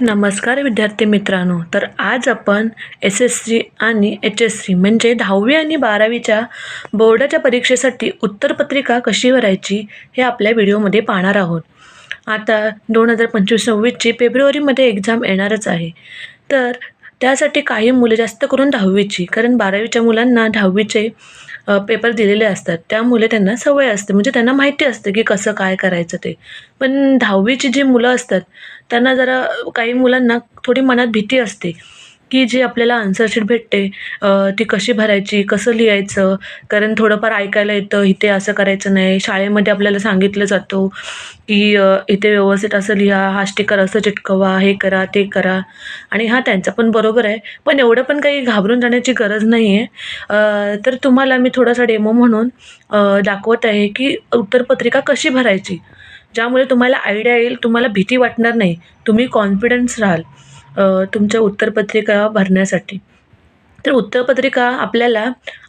नमस्कार विद्यार्थी मित्रांनो. तर आज आपण एस एस सी आणि एच एस सी म्हणजे दहावी आणि बारावीच्या बोर्डाच्या परीक्षेसाठी उत्तरपत्रिका कशी भरायची हे आपल्या व्हिडिओमध्ये पाहणार आहोत. आता दोन हजार पंचवीस सव्वीसची फेब्रुवारीमध्ये एक्झाम येणारच आहे. तर त्यासाठी काही मुले जास्त करून दहावीची कारण बारावीच्या मुलांना दहावीचे पेपर दिलेले असतात. त्यामुळे त्यांना सवय असते. म्हणजे त्यांना माहिती असते की कसं काय करायचं ते. पण दहावीची जी मुलं असतात त्यांना जरा काही मुलांना थोडी मनात भीती असते. की जी आपल्याला आन्सरशीट भेटते ती कशी भरायची कसं लिहायचं? कारण थोडंफार ऐकायला येतं इथे असं करायचं नाही. शाळेमध्ये आपल्याला सांगितलं जातं की इथे व्यवस्थित असं लिहा हा स्टिकर असं चिटकवा हे करा ते करा. आणि हा त्यांचा पण बरोबर आहे. पण एवढं पण काही घाबरून जाण्याची गरज नाही आहे तर तुम्हाला मी थोडासा डेमो म्हणून दाखवत आहे की उत्तरपत्रिका कशी भरायची? ज्यामुळे तुम्हाला आयडिया येईल तुम्हाला भीती वाटणार नाही. तुम्ही कॉन्फिडन्स राहाल. तुमच्या उत्तरपत्रिका भरण्यासाठी. तर उत्तरपत्रिका आपल्याला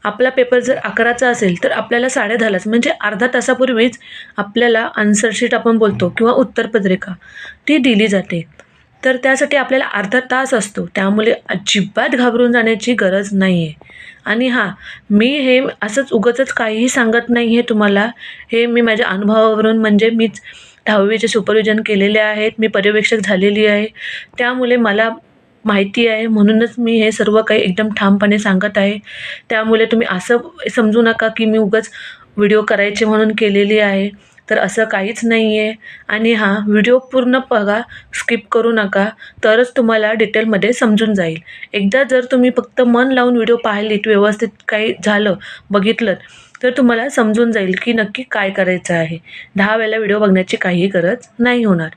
आपला पेपर जर अकराचा असेल तर आपल्याला साडे दहालाच म्हणजे अर्धा तासापूर्वीच आपल्याला आन्सरशीट आपण बोलतो किंवा उत्तरपत्रिका ती दिली जाते. तर त्यासाठी आपल्याला अर्धा तास असतो. त्यामुळे अजिबात घाबरून जाण्याची गरज नाही आहे आणि हां मी हे असंच उगाचच काहीही सांगत नाही आहे तुम्हाला. हे मी माझ्या अनुभवावरून म्हणजे मीच दहावीचे सुपरविजन केलेले आहेत मी पर्यवेक्षक झालेली आहे. त्यामुळे मला माहिती आहे म्हणूनच मी हे सर्व काही एकदम ठामपणे सांगत आहे. त्यामुळे तुम्ही असं समजू नका की मी उगाच व्हिडिओ करायचे म्हणून केलेली आहे. तर असं काहीच नाही आहे आणि हा व्हिडिओ पूर्ण बघा स्किप करू नका. तरच तुम्हाला डिटेलमध्ये समजून जाईल. एकदा जर तुम्ही फक्त मन लावून व्हिडिओ पाहिलीत व्यवस्थित काही झालं बघितलं तर तुम्हाला समजून जाईल की नक्की काय करायचं आहे. दहा वेळेला व्हिडिओ बघण्याची काही गरज नाही होणार.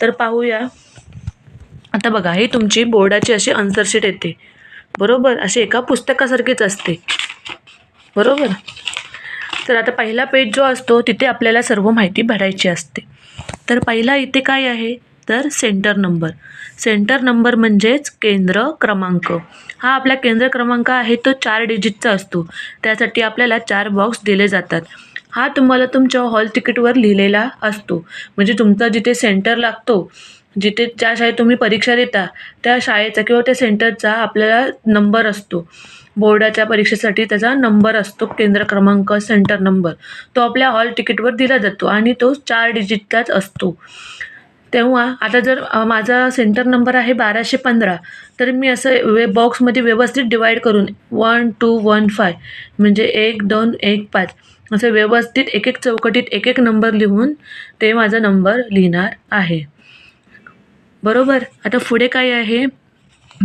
तर पाहूया. आता बघा ही तुमची बोर्डाची अशी आन्सरशीट येते. बरोबर? अशी एका पुस्तकासारखीच असते. बरोबर? तर आता पहिला पेज जो असतो तिथे आपल्याला सर्व माहिती भरायची असते. तर पहिला इथे काय आहे? तर सेंटर नंबर. सेंटर नंबर म्हणजेच केंद्र क्रमांक. हा आपला केंद्र क्रमांक आहे तो चार डिजिटचा असतो. त्यासाठी आपल्याला चार बॉक्स दिले जातात. हा तुम्हाला तुमच्या हॉल तिकीटवर लिहिलेला असतो. म्हणजे तुमचा जिथे सेंटर लागतो जिथे ज्या शाळेत तुम्ही परीक्षा देता त्या शाळेचा किंवा त्या सेंटरचा आपल्याला नंबर असतो. बोर्डाच्या परीक्षेसाठी त्याचा नंबर असतो केंद्र क्रमांक सेंटर नंबर तो आपल्या हॉल तिकीटवर दिला जातो आणि तो चार डिजिटचाच असतो. तेव्हा आता जर माझा सेंटर नंबर आहे बाराशे पंधरा तर मी असं वे बॉक्समध्ये व्यवस्थित डिवाईड करून वन टू वन फाय म्हणजे एक दोन एक पाच असं व्यवस्थित एक एक चौकटीत एक एक नंबर लिहून ते माझा नंबर लिहिणार आहे. बरोबर? आता पुढे काय आहे?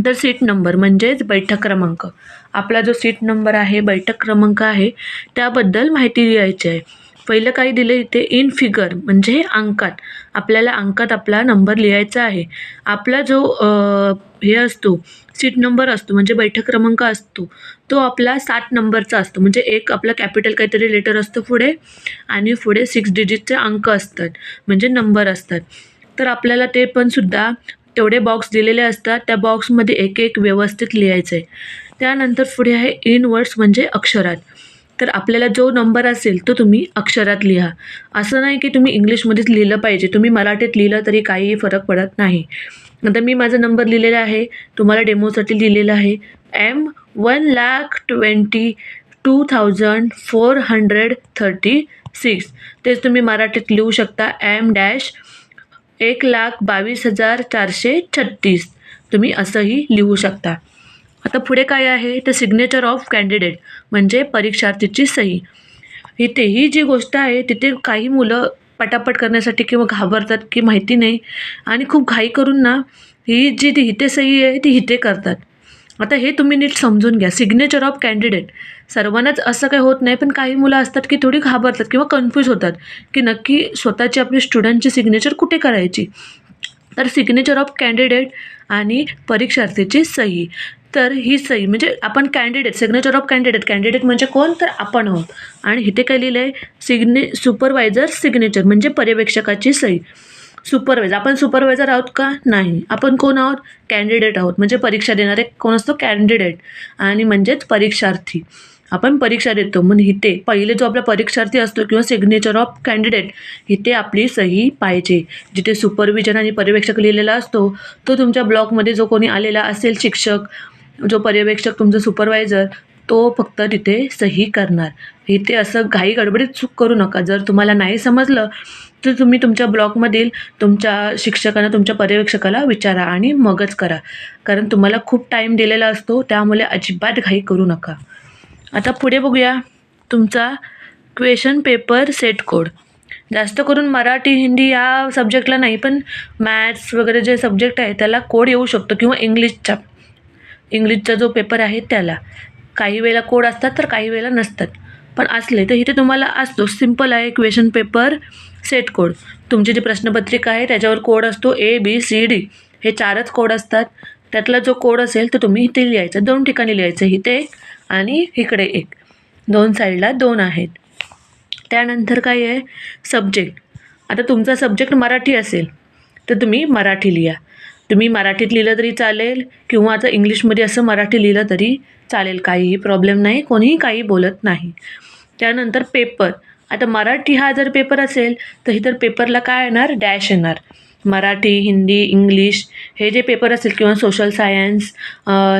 तर सीट नंबर म्हणजेच बैठक क्रमांक. आपला जो सीट नंबर आहे बैठक क्रमांक आहे त्याबद्दल माहिती लिहायची आहे. पहिलं काय दिलं इथे इन फिगर म्हणजे अंकात. आपल्याला अंकात आपला नंबर लिहायचा आहे. आपला जो हे असतो सीट नंबर असतो म्हणजे बैठक क्रमांक असतो तो आपला सात नंबरचा असतो. म्हणजे एक आपला कॅपिटल काहीतरी लेटर असतो पुढे आणि पुढे सिक्स डिजिटचे अंक असतात म्हणजे नंबर असतात. तर आपल्याला ते पण सुद्धा तेवढे बॉक्स दिलेले असतात. त्या बॉक्समध्ये एक एक व्यवस्थित लिहायचं आहे त्यानंतर पुढे आहे इन वर्ड्स म्हणजे अक्षरात. तर आपल्याला जो नंबर असेल तो तुम्ही अक्षरात लिहा. असं नाही की तुम्ही इंग्लिशमध्येच लिहिलं पाहिजे. तुम्ही मराठीत लिहिलं तरी काहीही फरक पडत नाही. आता मी माझा नंबर लिहिलेला आहे. तुम्हाला डेमोसाठी लिहिलेला आहे. M one lakh twenty two thousand four hundred thirty six तेच तुम्ही मराठीत लिहू शकता. एम डॅश एक लाख बावीस हजार चारशे छत्तीस. तुम्ही असंही लिहू शकता. आता पुढे काय आहे? तर सिग्नेचर ऑफ कॅन्डिडेट म्हणजे परीक्षार्थीची सही. इथे ही जी गोष्ट आहे तिथे काही मुलं पटापट करण्यासाठी किंवा घाबरतात की माहिती नाही. आणि खूप घाई करून ना ही जी ती हिते सही आहे ती हिते करतात. आता हे तुम्ही नीट समजून घ्या. सिग्नेचर ऑफ कॅन्डिडेट सर्वांनाच असं काही होत नाही पण काही मुलं असतात की थोडी घाबरतात किंवा कन्फ्यूज होतात की नक्की स्वतःची आपली स्टुडंटची सिग्नेचर कुठे करायची? तर सिग्नेचर ऑफ कॅन्डिडेट आणि परीक्षार्थीची सही. तर ही सही म्हणजे आपण candidate signature of candidate candidate म्हणजे कोण? तर आपण आहोत. आणि इथे काय लिहिलं आहे सिग्ने सुपरवायझर सिग्नेचर म्हणजे पर्यवेक्षकाची सही. सुपरवायझर आपण सुपरवायझर आहोत का? नाही. आपण कोण आहोत? कॅन्डिडेट आहोत. म्हणजे परीक्षा देणारे कोण असतो? कॅन्डिडेट आणि म्हणजेच परीक्षार्थी. आपण परीक्षा देतो. मग इथे पहिले जो आपला परीक्षार्थी असतो किंवा सिग्नेचर ऑफ कॅन्डिडेट इथे आपली सही पाहिजे. जिथे सुपरविजन आणि पर्यवेक्षक लिहिलेला असतो तो तुमच्या ब्लॉकमध्ये जो कोणी आलेला असेल शिक्षक जो पर्यवेक्षक तुमचा सुपरवायझर तो फक्त तिथे सही करणार. इथे असं घाई गडबडीत चूक करू नका. जर तुम्हाला नाही समजलं तर तुम्ही तुमच्या ब्लॉकमधील तुमच्या शिक्षकांना तुमच्या पर्यवेक्षकाला विचारा आणि मगच करा. कारण तुम्हाला खूप टाईम दिलेला असतो त्यामुळे अजिबात घाई करू नका. आता पुढे बघूया तुमचा क्वेश्चन पेपर सेट कोड जास्त करून मराठी हिंदी या सब्जेक्टला नाही पण मॅथ्स वगैरे जे सब्जेक्ट आहे त्याला कोड येऊ शकतो किंवा इंग्लिशचा इंग्लिशचा जो पेपर आहे त्याला. काही वेळेला कोड असतात तर काही वेळेला नसतात. पण असले तर इथे तुम्हाला असतो सिंपल आहे क्वेश्चन पेपर सेट कोड तुमची जी प्रश्नपत्रिका आहे त्याच्यावर कोड असतो ए बी सी डी हे चारच कोड असतात. त्यातला जो कोड असेल तर तुम्ही इथे लिहायचा. दोन ठिकाणी लिहायचं. इथे एक आणि इकडे एक. दोन साईडला दोन आहेत. त्यानंतर काय आहे? सब्जेक्ट आता तुमचा सब्जेक्ट मराठी असेल तर तुम्ही मराठी लिहा. तुम्ही मराठीत लिहिलं तरी चालेल किंवा आता इंग्लिशमध्ये असं मराठी लिहिलं तरी चालेल. काहीही प्रॉब्लेम नाही कोणीही काही बोलत नाही. त्यानंतर पेपर आता मराठी हा जर पेपर असेल तर इतर पेपरला काय येणार? डॅश येणार. मराठी हिंदी इंग्लिश हे जे पेपर असतील किंवा सोशल सायन्स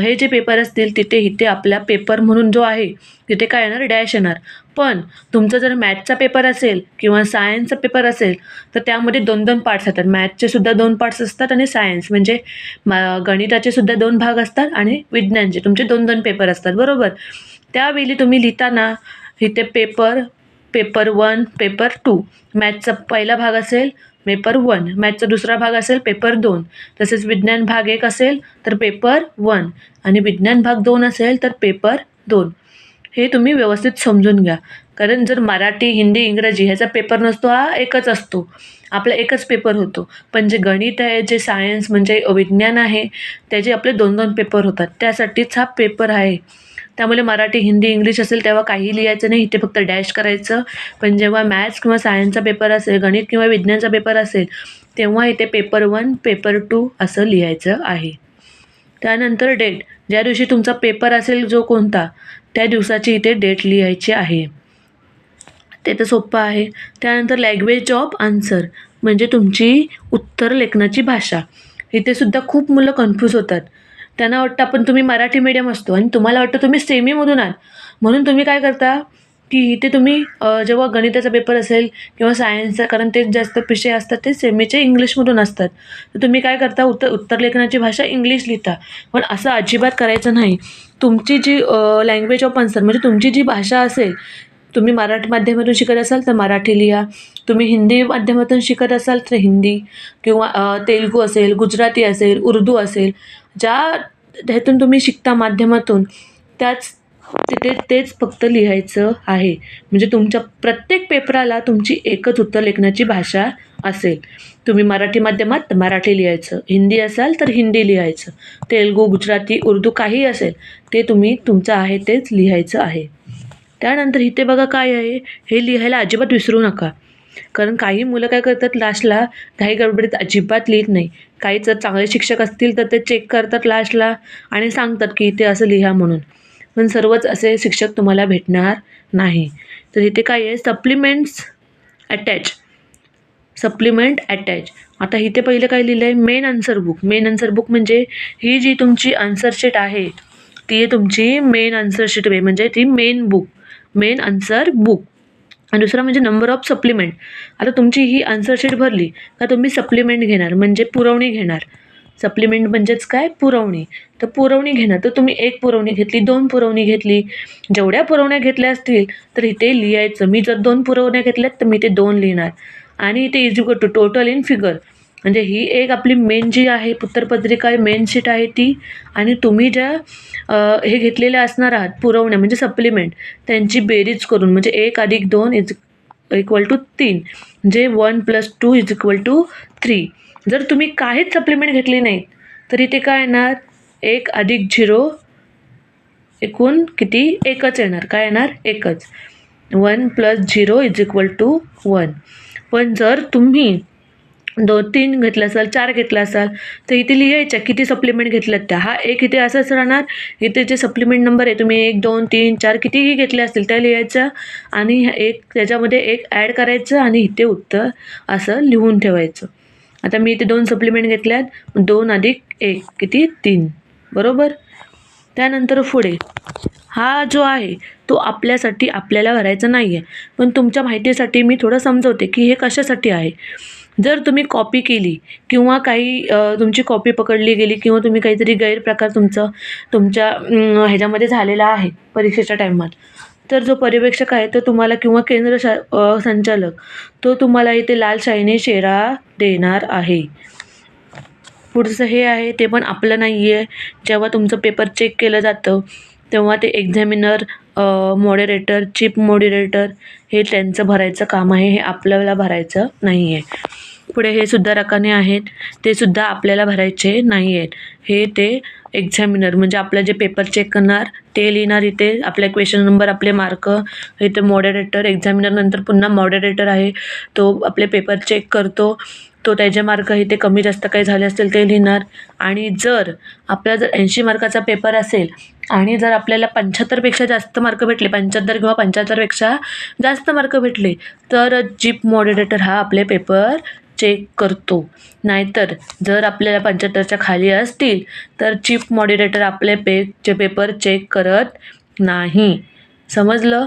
हे जे पेपर असतील तिथे इथे आपला पेपर म्हणून जो आहे तिथे काय येणार? डॅश येणार. पण तुमचा जर मॅथचा पेपर असेल किंवा सायन्सचा पेपर असेल तर त्यामध्ये दोन दोन पार्ट्स असतात. मॅथचे सुद्धा दोन पार्ट्स असतात आणि सायन्स. म्हणजे म गणिताचे सुद्धा दोन भाग असतात आणि विज्ञानचे. तुमचे दोन दोन पेपर असतात. बरोबर? त्यावेळी तुम्ही लिहिताना इथे paper paper one paper two. मॅथचा पहिला भाग असेल पेपर वन. मॅथचा दुसरा भाग असेल पेपर दोन. तसेच विज्ञान भाग एक असेल तर पेपर वन. आणि विज्ञान भाग दोन असेल तर पेपर दोन. हे तुम्ही व्यवस्थित समजून घ्या. कारण जर मराठी हिंदी इंग्रजी ह्याचा पेपर नसतो हा एकच असतो. आपला एकच पेपर होतो. पण जे गणित आहे जे सायन्स म्हणजे विज्ञान आहे त्याचे आपले दोन दोन पेपर होतात. त्यासाठीच हा पेपर आहे. त्यामुळे मराठी हिंदी इंग्लिश असेल तेव्हा काही लिहायचं नाही. इथे फक्त डॅश करायचं. पण जेव्हा मॅथ्स किंवा सायन्सचा पेपर असेल गणित किंवा विज्ञानचा पेपर असेल तेव्हा इथे पेपर वन पेपर टू असं लिहायचं आहे. त्यानंतर डेट ज्या दिवशी तुमचा पेपर असेल जो कोणता त्या दिवसाची इथे डेट लिहायची आहे. ते तर सोपं आहे. त्यानंतर लँग्वेज ऑफ आन्सर म्हणजे तुमची उत्तर लेखनाची भाषा. इथे सुद्धा खूप मुलं कन्फ्यूज होतात. त्यांना वाटतं आपण तुम्ही मराठी मीडियम असतो आणि तुम्हाला वाटतं तुम्ही सेमीमधून आहात. म्हणून तुम्ही काय करता? की इथे तुम्ही जेव्हा गणिताचा पेपर असेल किंवा सायन्सचा कारण ते जास्त विषय असतात ते सेमीचे इंग्लिशमधून असतात. तर तुम्ही काय करता उत्तर उत्तर लेखनाची भाषा इंग्लिश लिहिता. पण असं अजिबात करायचं नाही. तुमची जी लँग्वेज ऑफ आन्सर म्हणजे तुमची जी भाषा असेल तुम्ही मराठी माध्यमातून शिकत असाल तर मराठी लिहा. तुम्ही हिंदी माध्यमातून शिकत असाल तर हिंदी किंवा तेलगू तेलुगू असेल गुजराती असेल उर्दू असेल ज्या ह्यातून तुम्ही शिकता माध्यमातून त्याच तिथे तेच फक्त लिहायचं आहे. म्हणजे तुमच्या प्रत्येक पेपराला तुमची एकच उत्तर लेखनाची भाषा असेल. तुम्ही मराठी माध्यमात तर मराठी लिहायचं. हिंदी असाल तर हिंदी लिहायचं. तेलुगू गुजराती उर्दू काही असेल ते तुम्ही तुमचं आहे तेच लिहायचं आहे. त्यानंतर इथे बघा काय आहे. हे लिहायला अजिबात विसरू नका. कारण काही मुलं काय करतात लास्टला घाई गडबडीत अजिबात लिहित नाही. काही जर चांगले शिक्षक असतील तर ते चेक करतात लास्टला आणि सांगतात की इथे असं लिहा म्हणून. पण सर्वच असे शिक्षक तुम्हाला भेटणार नाही. तर इथे काय आहे? सप्लिमेंट्स अटॅच सप्लिमेंट अटॅच आता इथे पहिलं काय लिहिलं आहे main answer book main answer book म्हणजे ही जी तुमची आन्सर शीट आहे ती तुमची मेन आन्सर शीट आहे म्हणजे ती main book main answer book आणि दुसरा म्हणजे नंबर ऑफ सप्लिमेंट आता तुमची ही आन्सर शीट भरली का तुम्ही सप्लिमेंट घेणार म्हणजे पुरवणी घेणार. सप्लिमेंट म्हणजेच काय? पुरवणी. तर पुरवणी घेणार तर तुम्ही एक पुरवणी घेतली दोन पुरवणी घेतली. जेवढ्या पुरवण्या घेतल्या असतील तर इथे लिहायचं. मी जर दोन पुरवण्या घेतल्यात तर मी ते दोन लिहिणार. आणि इथे is two total in figure म्हणजे ही एक आपली मेन जी आहे उत्तरपत्रिका आहे मेन शीट आहे ती. आणि तुम्ही ज्या हे घेतलेल्या असणार आहात पुरवण्या म्हणजे सप्लिमेंट त्यांची बेरीज करून म्हणजे एक अधिक दोन इज इक्वल टू तीन. म्हणजे one plus two is equal to three जर तुम्ही काहीच सप्लिमेंट घेतली नाहीत तर इथे काय येणार? एक अधिक झिरो एकूण किती? एकच येणार. काय येणार? एकच. One plus zero is equal to one. पण जर तुम्ही दोन तीन घेतलं असाल चार घेतला असाल तर इथे लिहायच्या किती सप्लिमेंट घेतल्यात त्या. हा एक इथे असंच राहणार. इथे जे सप्लिमेंट नंबर आहे तुम्ही एक दोन तीन चार कितीही घेतले असतील त्या लिहायच्या आणि एक त्याच्यामध्ये एक ॲड करायचं आणि इथे उत्तर असं लिहून ठेवायचं. आता मी इथे दोन सप्लिमेंट घेतल्यात. दोन अधिक एक किती? तीन. बरोबर? त्यानंतर पुढे. हा जो आहे तो आपल्यासाठी आपल्याला भरायचा नाही आहे पण तुमच्या माहितीसाठी मी थोडं समजवते की हे कशासाठी आहे. जर तुम्ही कॉपी केली किंवा काही तुमची कॉपी पकडली गेली किंवा तुम्ही काहीतरी गैरप्रकार तुमचं तुमच्या ह्याच्यामध्ये झालेला आहे परीक्षेच्या टायमात तर जो पर्यवेक्षक आहे तो तुम्हाला किंवा केंद्र शा संचालक तो तुम्हाला इथे लाल शाईने शेरा देणार आहे. पुढचं हे आहे ते पण आपलं नाही आहे जेव्हा तुमचं पेपर चेक केलं जातं तेव्हा ते एक्झामिनर मॉडरेटर चीफ मॉडरेटर हे त्यांचं भरायचं काम आहे हे आपल्याला भरायचं नाही आहे पुढे हे सुद्धा रकाने आहेत ते सुद्धा आपल्याला भरायचे नाही आहेत हे ते एक्झामिनर म्हणजे आपलं जे पेपर चेक करणार ते लिहिणार इथे आपल्या क्वेश्चन नंबर आपले मार्क इथे मॉडरेटर एक्झामिनर नंतर पुन्हा मॉडरेटर आहे. तो आपले पेपर चेक करतो. तो त्याचे मार्क इथे कमी जास्त काही झाले असतील ते लिहिणार. आणि जर आपला जर ऐंशी मार्काचा पेपर असेल आणि जर आपल्याला पंच्याहत्तरपेक्षा जास्त मार्क भेटले पंच्याहत्तर किंवा पंच्याहत्तरपेक्षा जास्त मार्क भेटले तर जीप मॉडरेटर हा आपले पेपर चेक करतो. नाहीतर जर आपल्याला पंच्याहत्तरच्या खाली असतील तर चीफ मॉडिरेटर आपले पे चे पेपर चेक करत नाही. समजलं?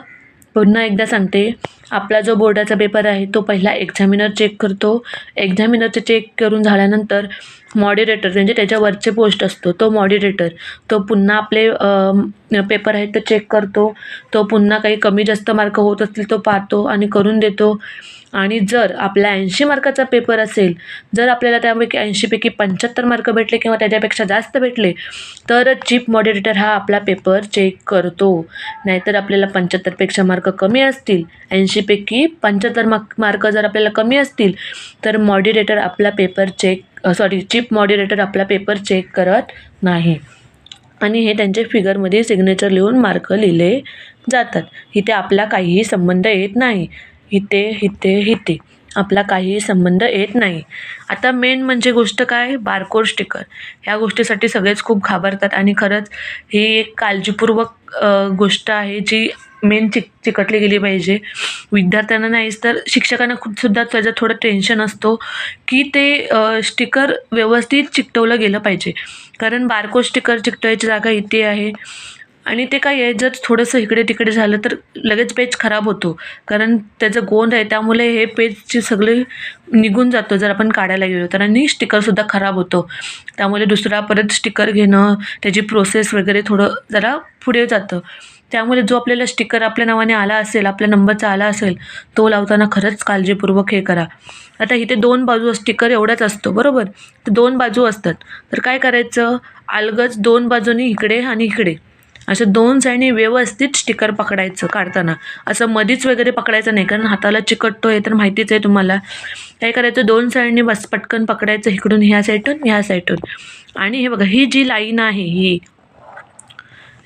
पुन्हा एकदा सांगते. आपला जो बोर्डाचा पेपर आहे तो पहिला एक्झामिनर चेक करतो. एक्झामिनरचे चेक करून झाल्यानंतर मॉडिरेटर म्हणजे त्याच्यावरचे पोस्ट असतो तो मॉडिरेटर तो पुन्हा आपले पेपर आहेत तो चेक करतो. तो पुन्हा काही कमी जास्त मार्क होत असतील तो पाहतो आणि करून देतो. आणि जर आपला ऐंशी मार्काचा पेपर असेल जर आपल्याला त्यापैकी ऐंशीपैकी पंच्याहत्तर मार्क भेटले किंवा त्याच्यापेक्षा जास्त भेटले तर चीफ मॉडिरेटर हा आपला पेपर चेक करतो. नाहीतर आपल्याला पंच्याहत्तरपेक्षा मार्क कमी असतील ऐंशी ऐंशीपैकी पंच्याहत्तर मार्क मार्क जर आपल्याला कमी असतील तर मॉडिरेटर आपला paper check sorry chief moderator आपला पेपर चेक करत नाही. आणि हे त्यांचे फिगरमध्ये सिग्नेचर लिहून मार्क लिहिले जातात. इथे आपला काहीही संबंध येत नाही. इथे इथे इथे. आपला काहीही संबंध येत नाही. आता मेन म्हणजे गोष्ट काय? बारकोड स्टिकर ह्या गोष्टीसाठी सगळेच खूप घाबरतात. आणि खरंच ही एक काळजीपूर्वक गोष्ट आहे जी मेन चिक चिकटली गेली पाहिजे. विद्यार्थ्यांना नाहीच तर शिक्षकांना खूप सुद्धा त्याचं थोडं टेन्शन असतो की ते स्टिकर व्यवस्थित चिकटवलं गेलं पाहिजे. कारण बारकोड स्टिकर चिकटवायची जागा इथे आहे. आणि ते काय आहे जर थोडंसं इकडे तिकडे झालं तर लगेच पेज खराब होतो. कारण त्याचं गोंद आहे त्यामुळे हे पेजचे सगळे निघून जातो जर आपण काढायला गेलो तर. आणि स्टिकरसुद्धा खराब होतो. त्यामुळे दुसरा परत स्टिकर घेणं त्याची प्रोसेस वगैरे थोडं जरा पुढे जातं. त्यामुळे जो आपल्याला स्टिकर आपल्या नावाने आला असेल आपल्या नंबरचा आला असेल तो लावताना खरंच काळजीपूर्वक हे करा. आता इथे दोन बाजू स्टिकर एवढाच असतो बरोबर? तर दोन बाजू असतात. तर काय करायचं? अलगच दोन बाजूनी इकडे आणि इकडे. अशा दोन साईडने व्यवस्थित स्टिकर पकडायचं काढताना. असं मधीच वगैरे पकडायचं नाही कारण हाताला चिकटतो हे तर माहितीच आहे तुम्हाला. काय करायचं? दोन साईडने बस पटकन पकडायचं इकडून ह्या साईडून ह्या साईडून आणि हे बघा ही जी लाईन आहे ही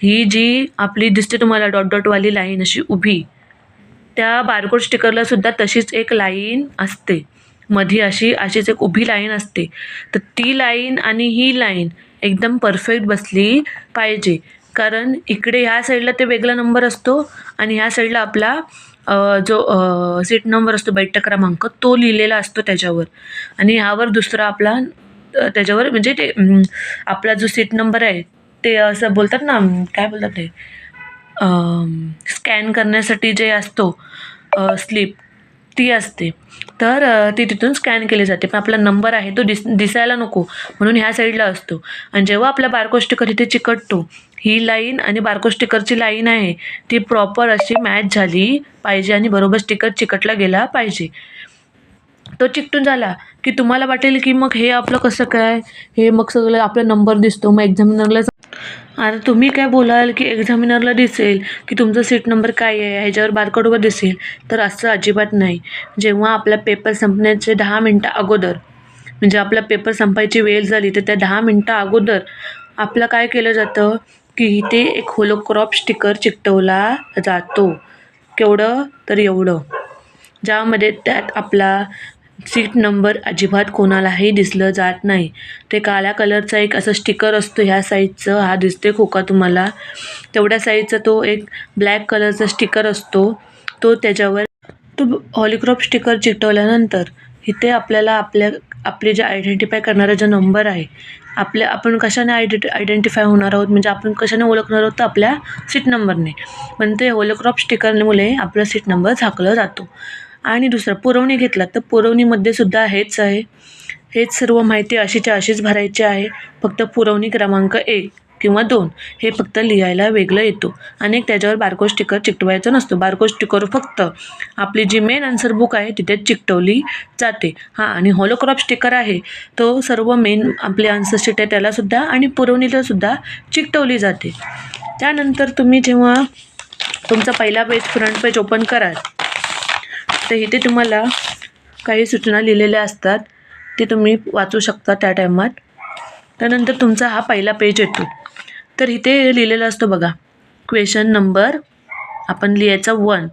ही जी आपली दिसते तुम्हाला डॉट डॉटवाली लाईन अशी उभी त्या बारकोड स्टिकरला सुद्धा तशीच एक लाईन असते. मधी अशी अशीच एक उभी लाईन असते. तर ती लाईन आणि ही लाईन एकदम परफेक्ट बसली पाहिजे. कारण इकडे ह्या साईडला ते वेगळा नंबर असतो आणि ह्या साईडला आपला जो सीट नंबर असतो बैठक क्रमांक तो लिहिलेला असतो त्याच्यावर. आणि ह्यावर दुसरा आपला त्याच्यावर म्हणजे ते आपला जो सीट नंबर आहे ते असं बोलतात ना काय बोलतात ते? स्कॅन करण्यासाठी जे असतो स्लिप ती असते. तर ती तिथून स्कॅन केली जाते. पण आपला नंबर आहे तो दिस दिसायला नको. म्हणून ह्या साईडला असतो. आणि जेव्हा आपला बारको स्टिकर इथे चिकटतो ही लाईन आणि बारको स्टिकरची लाईन आहे ती प्रॉपर अशी मॅच झाली पाहिजे आणि बरोबर स्टिकर चिकटला गेला पाहिजे. तो चिकटून झाला की तुम्हाला वाटेल की मग हे आपलं कसं काय? हे मग सगळं आपला नंबर दिसतो. मग एक्झामिनरला आता तुम्ही काय बोलाल की एक्झामिनरला दिसेल की तुमचा सीट नंबर काय आहे ह्याच्यावर बारकोडवर दिसेल तर असं अजिबात नाही. जेव्हा आपला पेपर संपण्याचे दहा मिनटं अगोदर म्हणजे आपला पेपर संपायची वेळ झाली तर त्या दहा मिनटं अगोदर आपलं काय केलं जातं की इथे एक होलोक्रॉप स्टिकर चिकटवला जातो. केवढं तर एवढं. ज्यामध्ये त्यात आपला सीट नंबर अजिबात कोणालाही दिसलं जात नाही. ते काळ्या कलरचा एक असं स्टिकर असतो ह्या साईजचं हा दिसते खोका तुम्हाला. तेवढ्या साईजचा तो एक ब्लॅक कलरचा स्टिकर असतो. तो त्याच्यावर तो हॉलिक्रॉप स्टिकर चिकटवल्यानंतर इथे आपल्याला आपल्या आपले जे आयडेंटिफाय करणारा जो नंबर आहे आपल्या आपण कशाने आयडेंटि आयडेंटिफाय होणार आहोत? म्हणजे आपण कशाने ओळखणार आहोत तर आपल्या सीट नंबरने पण ते होलोक्रॉप स्टिकरमुळे आपला सीट नंबर झाकला जातो. आणि दुसरं पुरवणी घेतलात. तर पुरवणीमध्ये सुद्धा हेच आहे. हेच सर्व माहिती अशीच्या अशीच भरायची आहे. फक्त पुरवणी क्रमांक एक किंवा दोन हे फक्त लिहायला वेगळं येतो. आणि त्याच्यावर बारको स्टिकर चिकटवायचा नसतो. बारकोड स्टिकर फक्त आपली जी मेन आन्सर बुक आहे तिथे चिकटवली जाते. हां आणि होलोक्रॉप स्टिकर आहे. तो सर्व मेन आपली आन्सर शीट आहे त्यालासुद्धा आणि पुरवणीलासुद्धा चिकटवली जाते. त्यानंतर तुम्ही जेव्हा तुमचा पहिला पेज फ्रंट पेज ओपन कराल तर इथे तुम्हाला काही सूचना लिहिलेल्या असतात. ते तुम्ही वाचू शकता त्या टायमात. त्यानंतर तुमचा हा पहिला पेज येतो. तर इथे लिहिलेला असतो बघा. क्वेश्चन नंबर आपण लिहायचा वन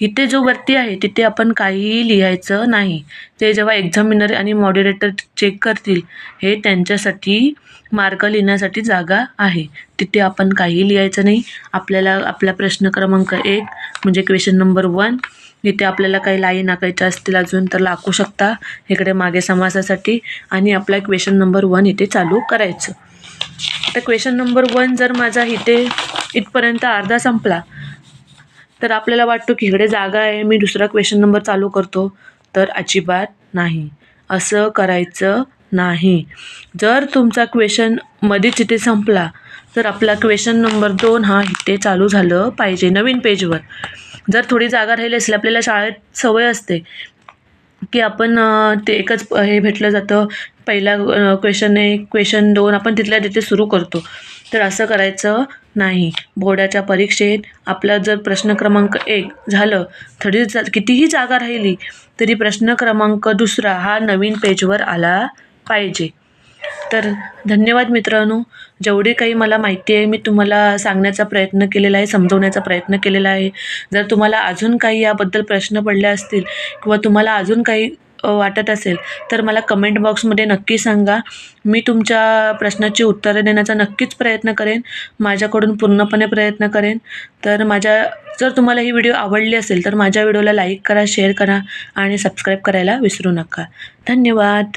इथे जो वरती आहे तिथे आपण काहीही लिहायचं नाही. ते जेव्हा एक्झामिनर आणि मॉडरेटर चेक करतील हे त्यांच्यासाठी मार्क लिहिण्यासाठी जागा आहे. तिथे आपण काहीही लिहायचं नाही. आपल्याला आपला प्रश्न क्रमांक एक म्हणजे क्वेश्चन नंबर वन इथे आपल्याला काही लाईन आकायच्या असतील अजून तर लाकू शकता. इकडे मागे समासासाठी. आणि आपला क्वेश्चन नंबर वन इथे चालू करायचं. तर क्वेश्चन नंबर वन जर माझा इथे इथपर्यंत अर्धा संपला तर आपल्याला वाटतो की इकडे जागा आहे मी दुसरा क्वेश्चन नंबर चालू करतो. तर अजिबात नाही. असं करायचं नाही. जर तुमचा क्वेश्चन मध्येच इथे संपला तर आपला क्वेश्चन नंबर दोन हा इथे चालू झालं पाहिजे नवीन पेजवर जर थोडी जागा राहिली असेल आपल्याला शाळेत सवय असते की आपण ते एकच हे भेटलं जातं. पहिला क्वेश्चन एक क्वेश्चन दोन आपण तिथल्या तिथे सुरू करतो. तर असं करायचं नाही. बोर्डाच्या परीक्षेत आपला जर प्रश्न क्रमांक एक झालं थोडी जा कितीही जागा राहिली तरी प्रश्न क्रमांक दुसरा हा नवीन पेजवर आला पाहिजे. तर धन्यवाद मित्रांनो. जेवढी काही मला माहिती आहे मी तुम्हाला सांगण्याचा प्रयत्न केलेला आहे समजवण्याचा प्रयत्न केलेला आहे. जर तुम्हाला अजून काही याबद्दल प्रश्न पडले असतील किंवा तुम्हाला अजून काही वाटत असेल तर मला कमेंट बॉक्समध्ये नक्की सांगा. मी तुमच्या प्रश्नाची उत्तरं देण्याचा नक्कीच प्रयत्न करेन. माझ्याकडून पूर्णपणे प्रयत्न करेन. तर माझ्या जर तुम्हाला ही व्हिडिओ आवडली असेल तर माझ्या व्हिडिओला लाईक करा शेअर करा आणि सबस्क्राईब करायला विसरू नका. धन्यवाद.